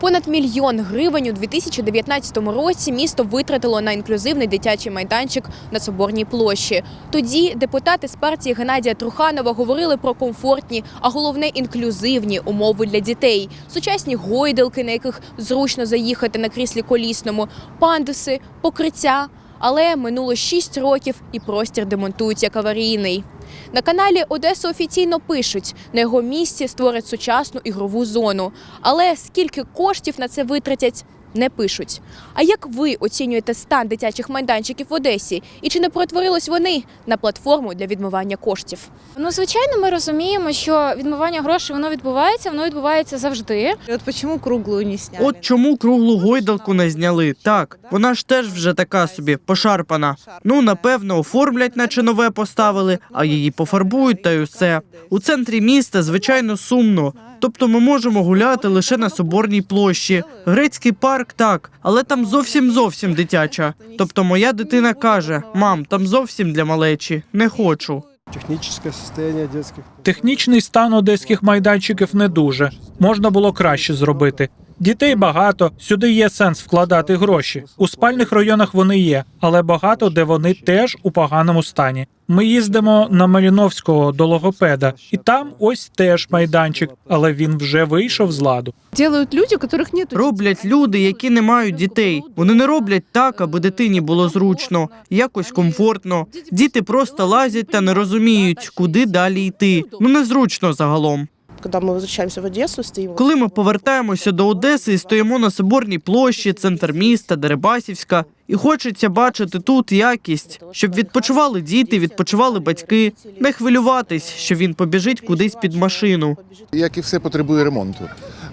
Понад мільйон гривень у 2019 році місто витратило на інклюзивний дитячий майданчик на Соборній площі. Тоді депутати з партії Геннадія Труханова говорили про комфортні, а головне інклюзивні умови для дітей, сучасні гойдалки, на яких зручно заїхати на кріслі колісному, пандуси, покриття. Але минуло 6 років і простір демонтують як аварійний. На каналі Одеса офіційно пишуть, на його місці створять сучасну ігрову зону. Але скільки коштів на це витратять, не пишуть. А як ви оцінюєте стан дитячих майданчиків в Одесі? І чи не перетворились вони на платформу для відмивання коштів? Ну, звичайно, ми розуміємо, що відмивання грошей воно відбувається, воно відбувається завжди. Вот почему круглую не сняли? От чому круглу гойдалку не зняли? Так, вона ж теж вже така собі пошарпана. Ну, напевно, оформлять, наче нове поставили, а її пофарбують та й усе. У центрі міста, звичайно, сумно. Тобто ми можемо гуляти лише на соборній площі. Грецький парк так, але там зовсім зовсім дитяча. Тобто моя дитина каже: мам, там зовсім для малечі, не хочу. Техническое состояние детских. Технічний стан одеських майданчиків не дуже. Можна було краще зробити. Дітей багато, сюди є сенс вкладати гроші. У спальних районах вони є, але багато де вони теж у поганому стані. Ми їздимо на Маліновського до логопеда, і там ось теж майданчик, але він вже вийшов з ладу. Делают люди, которых нет Роблять люди, які не мають дітей. Вони не роблять так, аби дитині було зручно, якось комфортно. Діти просто лазять та не розуміють, куди далі йти. Ну незручно загалом. Когда мы возвращаемся в Одессу, стоим Коли ми повертаємося до Одеси і стоїмо на Соборній площі, центр міста, Дерибасівська, і хочеться бачити тут якість, щоб відпочивали діти, відпочивали батьки, не хвилюватись, що він побіжить кудись під машину. як і все потребує ремонту.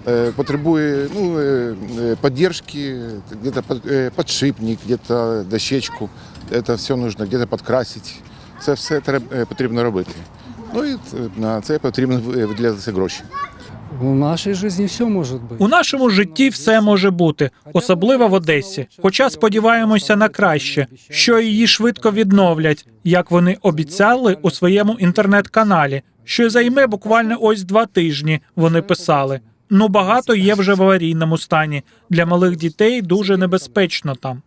Е, Потребує ну, е, е, поддержки, где-то под- е, подшипник, где-то дощечку. Це все нужно где-то підкрасити. Це все потрібно робити. Ну і е, на це потрібно ви- виділятися гроші. В нашей жизни все может быть. У нашому житті все може бути, особливо в Одесі. Хоча сподіваємося на краще, що її швидко відновлять, як вони обіцяли у своєму інтернет-каналі, що займе буквально ось два тижні. Вони писали. Ну багато є вже в аварійному стані. Для малих дітей дуже небезпечно там.